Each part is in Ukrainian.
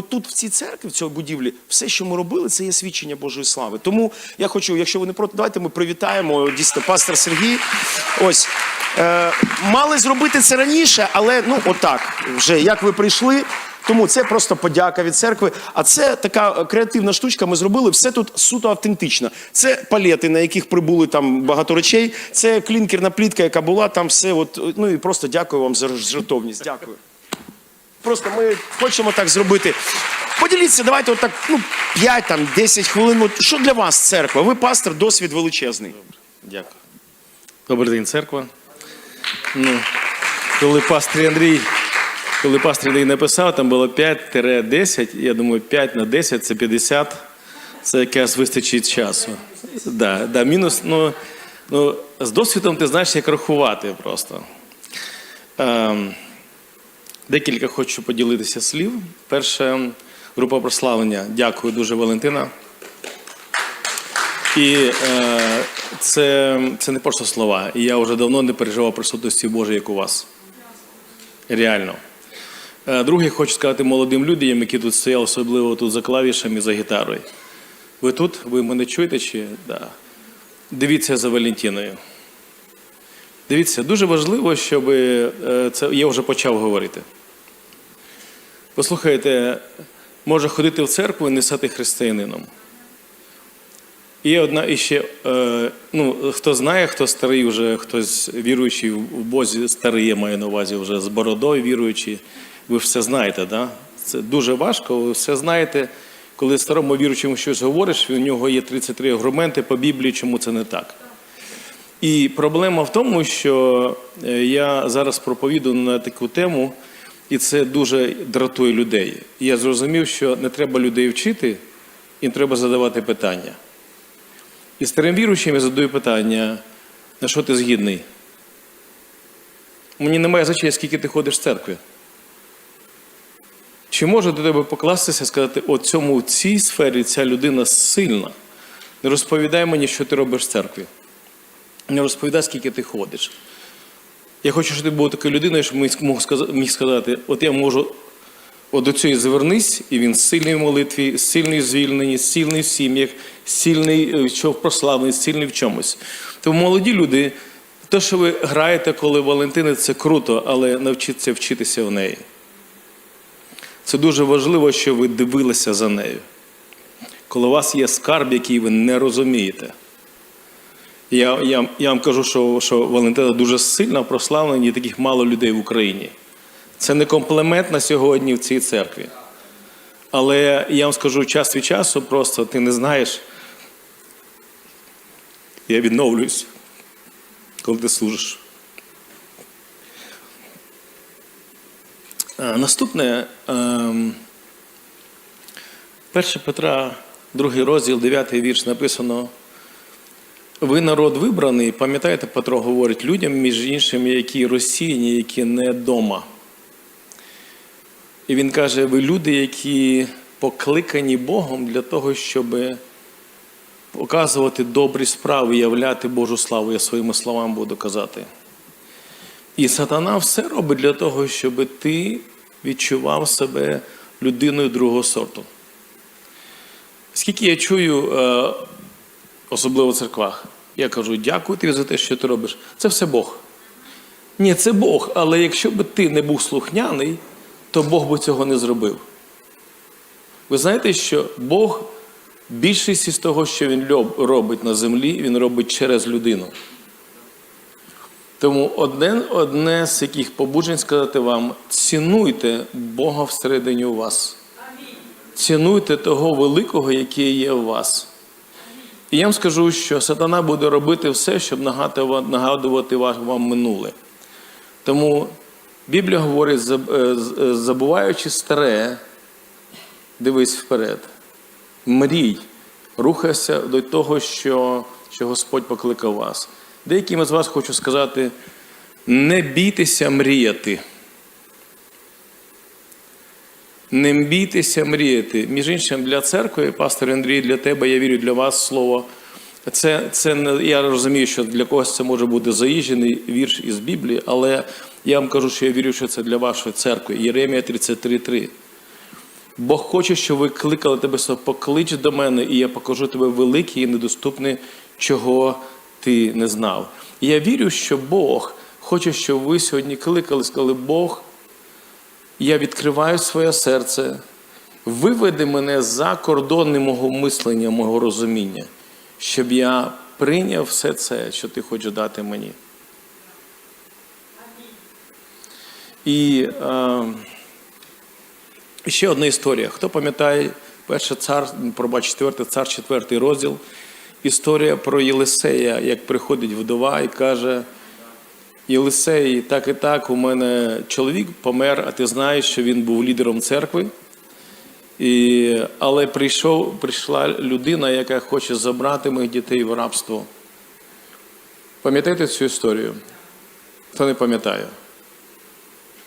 отут в цій церкві, в цій будівлі, все, що ми робили, це є свідчення Божої слави. Тому я хочу, якщо ви не проти, давайте ми привітаємо дійсно пастор Сергій. Ось. Е, мали зробити це раніше, але ну отак, вже як ви прийшли. Тому це просто подяка від церкви. А це така креативна штучка. Ми зробили все тут суто автентично. Це палети, на яких прибули там багато речей. Це клінкерна плітка, яка була там. Все, от ну і просто дякую вам за жертовність. Дякую. Просто ми хочемо так зробити. Поділіться, давайте отак, ну, 5 там, 10 хвилин. Що для вас церква? Ви пастор, досвід величезний. Дякую. Добрий день, церква. Ну, коли пастор Андрій, коли пастор Андрій написав, там було 5-10, я думаю, 5 на 10 це 50. Це якраз вистачить часу. Да, да, мінус, ну, ну, з досвідом ти знаєш, як рахувати просто. Ем, декілька хочу поділитися слів. Перше, група прославлення. Дякую дуже, Валентина. І е, це, це не просто слова. І я вже давно не переживав присутності Божої, як у вас. Реально. Е, друге, хочу сказати молодим людям, які тут стояли, особливо тут за клавішами, за гітарою. Ви тут? Ви мене чуєте? Чи? Да. Дивіться за Валентиною. Дивіться, дуже важливо, щоб е, це я вже почав говорити. Послухайте, може ходити в церкву і не стати християнином. І одна іще, е, ну, хто знає, хто старий вже, хтось віруючий в Бозі, старий я маю на увазі вже з бородою віруючий, ви все знаєте, да? Це дуже важко, ви все знаєте. Коли старому віруючому щось говориш, у нього є 33 аргументи по Біблії, чому це не так. І проблема в тому, що е, я зараз проповідую на таку тему, і це дуже дратує людей. І я зрозумів, що не треба людей вчити, їм треба задавати питання. І старим віруючим я задаю питання, на що ти згідний? Мені немає значення, скільки ти ходиш в церкві. Чи може до тебе покластися і сказати, о цьому в цій сфері ця людина сильна? Не розповідай мені, що ти робиш в церкві. Не розповідай, скільки ти ходиш. Я хочу, щоб ти був такою людиною, щоб міг сказати, от я можу от до цього звернись, і він сильний в молитві, сильний в звільненні, сильний в сім'ях, сильний що в прославленні, сильний в чомусь. Тому молоді люди, те, що ви граєте, коли Валентини, це круто, але навчіться вчитися в неї. Це дуже важливо, що ви дивилися за нею. Коли у вас є скарб, який ви не розумієте. Я я, я вам кажу, що що Валентина дуже сильна, прославлена, і таких мало людей в Україні. Це не комплімент на сьогодні в цій церкві. Але я вам скажу час від часу, просто ти не знаєш. Я відновлююсь, коли ти служиш. А, Наступне 1 Петра, другий розділ, 9 вірш написано. Ви народ вибраний, пам'ятаєте, Петро говорить людям, між іншими, які розсіяні, які не вдома. І він каже: ви люди, які покликані Богом для того, щоб показувати добрі справи, являти Божу славу, я своїми словами буду казати. І сатана все робить для того, щоб ти відчував себе людиною другого сорту. Скільки я чую, е, особливо в церквах, я кажу, дякую тобі за те, що ти робиш. Це все Бог. Ні, це Бог, але якщо б ти не був слухняний, то Бог би цього не зробив. Ви знаєте, що Бог більшість із того, що Він робить на землі, Він робить через людину. Тому одне, одне з яких побуджень сказати вам: цінуйте Бога всередині у вас. Цінуйте того великого, який є у вас. І я вам скажу, що сатана буде робити все, щоб нагадувати вам минуле. Тому Біблія говорить, забуваючи старе, дивись вперед. Мрій, рухайся до того, що, що Господь покликав вас. Деяким з вас хочу сказати: не бійтеся мріяти. Не бійтеся мріяти. Між іншим, для церкви, пастор Андрій, для тебе, я вірю, для вас слово. Це, це не, Я розумію, що для когось це може бути заїжджений вірш із Біблії, але я вам кажу, що я вірю, що це для вашої церкви. Єремія 33,3. Бог хоче, щоб ви кликали тебе, поклич до мене, і я покажу тебе велике і недоступне, чого ти не знав. І я вірю, що Бог хоче, щоб ви сьогодні кликали, сказали, Бог, я відкриваю своє серце, виведи мене за кордони мого мислення, мого розуміння, щоб я прийняв все це, що ти хочеш дати мені. І е, ще одна історія. Хто пам'ятає перший цар, пробач, четвертий цар, четвертий розділ. Історія про Єлисея, як приходить вдова і каже: Єлисей, так і так, у мене чоловік помер, а ти знаєш, що він був лідером церкви. І, але прийшов, прийшла людина, яка хоче забрати моїх дітей в рабство. Пам'ятаєте цю історію? Хто не пам'ятає?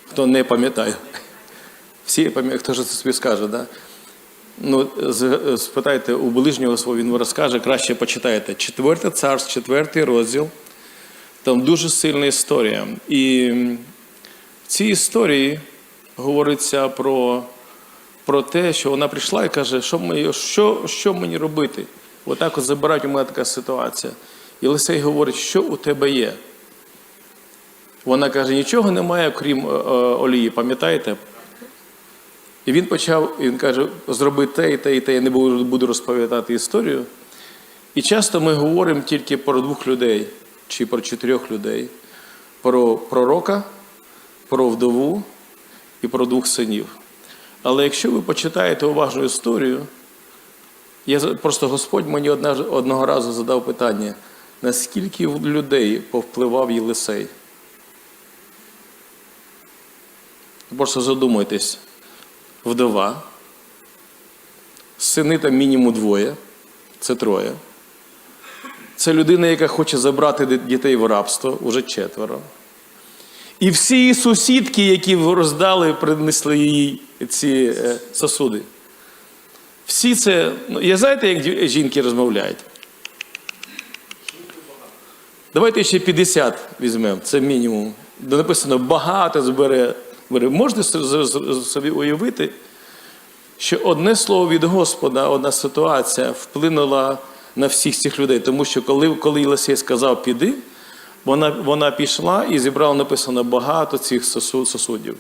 Хто не пам'ятає? Всі пам'ятають, хто ж це собі скаже, да? Ну, спитайте у ближнього свого, він розкаже, краще почитайте. Четверте царство, четвертий розділ. Там дуже сильна історія. І в цій історії говориться про, про те, що вона прийшла і каже, що, мені, що, що мені робити? Отак от забирають у мене така ситуація. І Лисей говорить, що у тебе є? Вона каже, нічого немає, крім е, е, олії, пам'ятаєте? І він почав, він каже, зроби те і те, і те, я не буду буду розповідати історію. І часто ми говоримо тільки про двох людей чи про чотирьох людей: про пророка, про вдову і про двох синів. Але якщо ви почитаєте уважну історію, я просто Господь мені одного разу задав питання, наскільки людей повпливав Єлисей? Просто задумайтесь, вдова, сини там мінімум двоє, це троє. Це людина, яка хоче забрати дітей в рабство, уже четверо. І всі її сусідки, які роздали, принесли їй ці е, сосуди. Всі це, ну, я знаєте, як жінки розмовляють? Давайте ще 50 візьмемо, це мінімум. Де написано багато збере. Можете собі уявити, що одне слово від Господа, одна ситуація вплинула на всіх цих людей. Тому що коли, коли Єлисей сказав піди, вона, вона пішла і зібрала написано багато цих сосудів.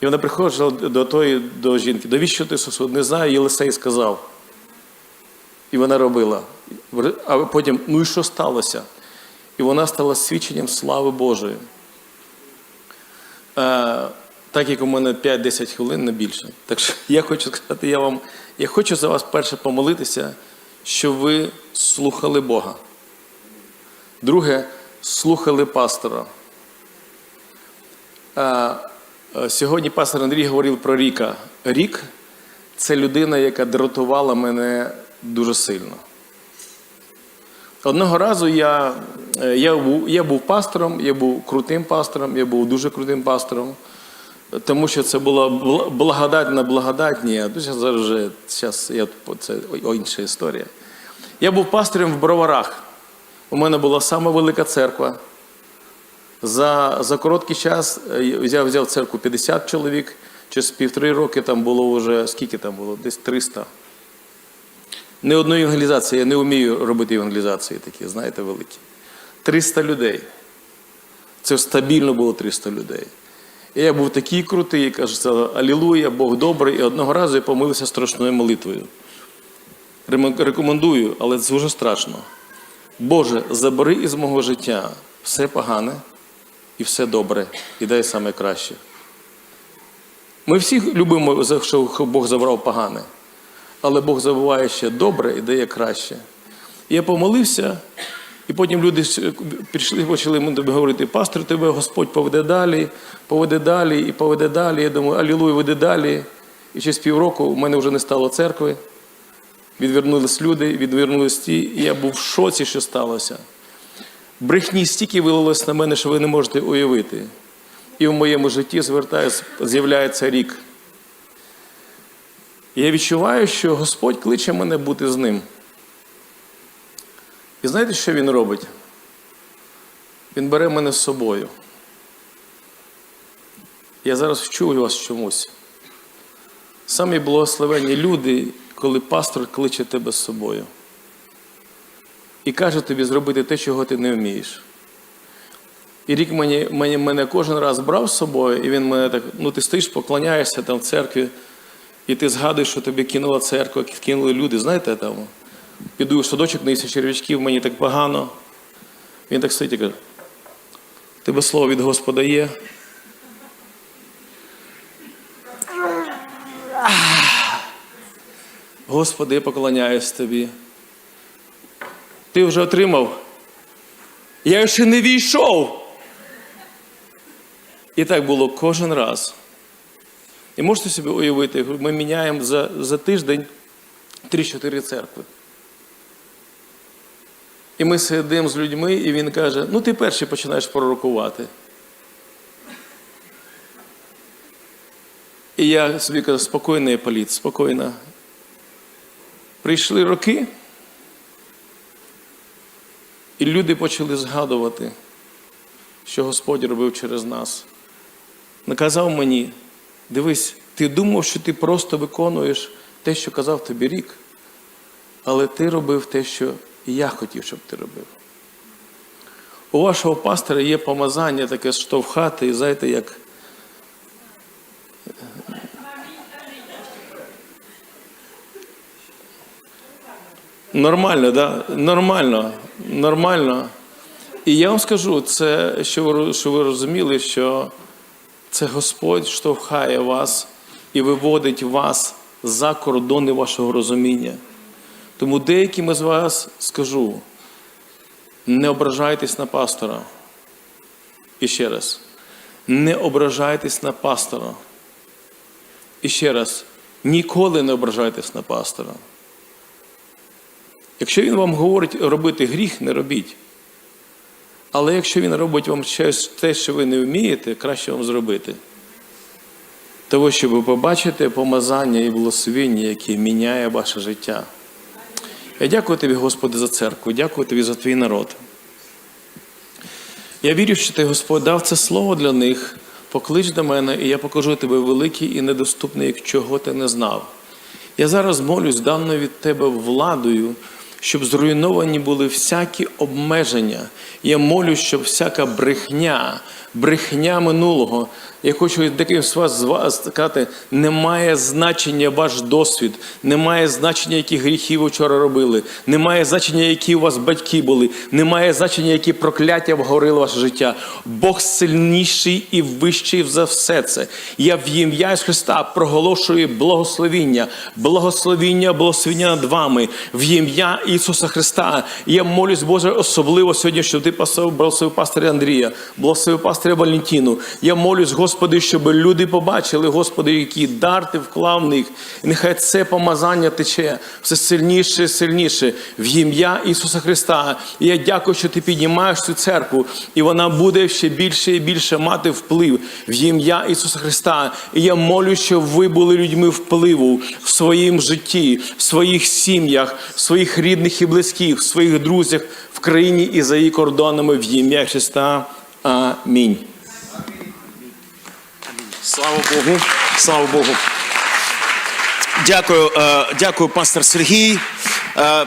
І вона приходила до тої до жінки. Довіщо ти сосуд? Не знаю, Єлисей сказав. І вона робила. А потім, ну і що сталося? І вона стала свідченням слави Божої. Е, так як у мене 5-10 хвилин, не більше. Так що я хочу сказати, я вам, я хочу за вас перше помолитися, щоб ви слухали Бога. Друге, слухали пастора. Е, Сьогодні пастор Андрій говорив про Ріка. Рік це людина, яка дратувала мене дуже сильно. Одного разу я, е, я, був, я був пастором, я був крутим пастором, я був дуже крутим пастором, тому що це була бл- благодать на благодатні. А зараз вже зараз я, це інша історія. Я був пастором в Броварах. У мене була сама велика церква. За, за короткий час е, я взяв церкву 50 чоловік, через півтори роки там було вже, скільки там було? Десь 300. Не одної евангелізації, я не вмію робити евангелізації такі, знаєте, великі. 300 людей. Це стабільно було 300 людей. І я був такий крутий, і кажу, Алілуя, Бог добрий. І одного разу я помилився страшною молитвою. Рекомендую, але це дуже страшно. Боже, забери із мого життя все погане і все добре, і дай саме краще. Ми всі любимо, що Бог забрав погане, але Бог забуває ще добре і дає краще. Я помолився, і потім люди с- прийшли, почали говорити, пастор, тебе Господь поведе далі, поведе далі і поведе далі. Я думаю, алілуя, веде далі. І через півроку у мене вже не стало церкви. Відвернулись люди, відвернулись ті, і я був в шоці, що сталося. Брехні стільки вилилось на мене, що ви не можете уявити. І в моєму житті з'являється рік. Я відчуваю, що Господь кличе мене бути з ним. І знаєте, що він робить? Він бере мене з собою. Я зараз вчу вас чомусь. Самі благословенні люди, коли пастор кличе тебе з собою і каже тобі зробити те, чого ти не вмієш. І рік мені, мені, мене кожен раз брав з собою, і він мене так, ну ти стоїш, поклоняєшся там в церкві, і ти згадуєш, що тобі кинула церква, кинули люди. Знаєте, там, піду в садочок, наївся червячків, мені так погано. Він так стоїть і каже, тебе слово від Господа є. Господи, я поклоняюсь тобі. Ти вже отримав. Я ще не війшов. І так було кожен раз. І можете собі уявити, ми міняємо за, за тиждень 3-4 церкви. І ми сидимо з людьми, і він каже: ну ти перший починаєш пророкувати. І я собі кажу, спокійно, Політ, спокійно. Прийшли роки, і люди почали згадувати, що Господь робив через нас. Наказав мені, дивись, ти думав, що ти просто виконуєш те, що казав тобі рік, але ти робив те, що і я хотів, щоб ти робив. У вашого пастора є помазання таке штовхати, і знаєте, як. Нормально, да? Нормально, нормально. І я вам скажу, це, що ви, що ви розуміли, що це Господь штовхає вас і виводить вас за кордони вашого розуміння. Тому деяким із вас скажу, не ображайтесь на пастора. І ще раз, не ображайтесь на пастора. І ще раз, ніколи не ображайтесь на пастора. Якщо він вам говорить робити гріх, не робіть. Але якщо він робить вам щось те, що ви не вмієте, краще вам зробити. Того, щоб ви побачите помазання і благословення, яке міняє ваше життя. Я дякую тобі, Господи, за церкву, дякую тобі за твій народ. Я вірю, що ти, Господь, дав це слово для них. Поклич до мене, і я покажу тебе великий і недоступний, як чого ти не знав. Я зараз молюсь даною від тебе владою, щоб зруйновані були всякі обмеження. Я молюсь, щоб всяка брехня, брехня минулого. Я хочу деким з вас сказати, не має значення ваш досвід, не має значення, які гріхи ви вчора робили, не має значення, які у вас батьки були, не має значення, які прокляття вгорили ваше життя. Бог сильніший і вищий за все це. Я в ім'я Христа проголошую благословіння, благословіння, благословіння над вами в ім'я Ісуса Христа. Я молюсь, Боже, особливо сьогодні, щоб ти благословив пастиря Андрія, благословив пастиря Валентину. Я молюсь, Господи, щоб люди побачили, Господи, який дар ти вклав в них. І нехай це помазання тече все сильніше сильніше в ім'я Ісуса Христа. І я дякую, що ти піднімаєш цю церкву, і вона буде ще більше і більше мати вплив в ім'я Ісуса Христа. І я молю, щоб ви були людьми впливу в своїм житті, в своїх сім'ях, в своїх рідних і близьких, в своїх друзях в країні і за її кордонами в ім'я Христа. Амінь. Слава Богу. Слава Богу. Дякую, е, дякую, пастор Сергій. Е,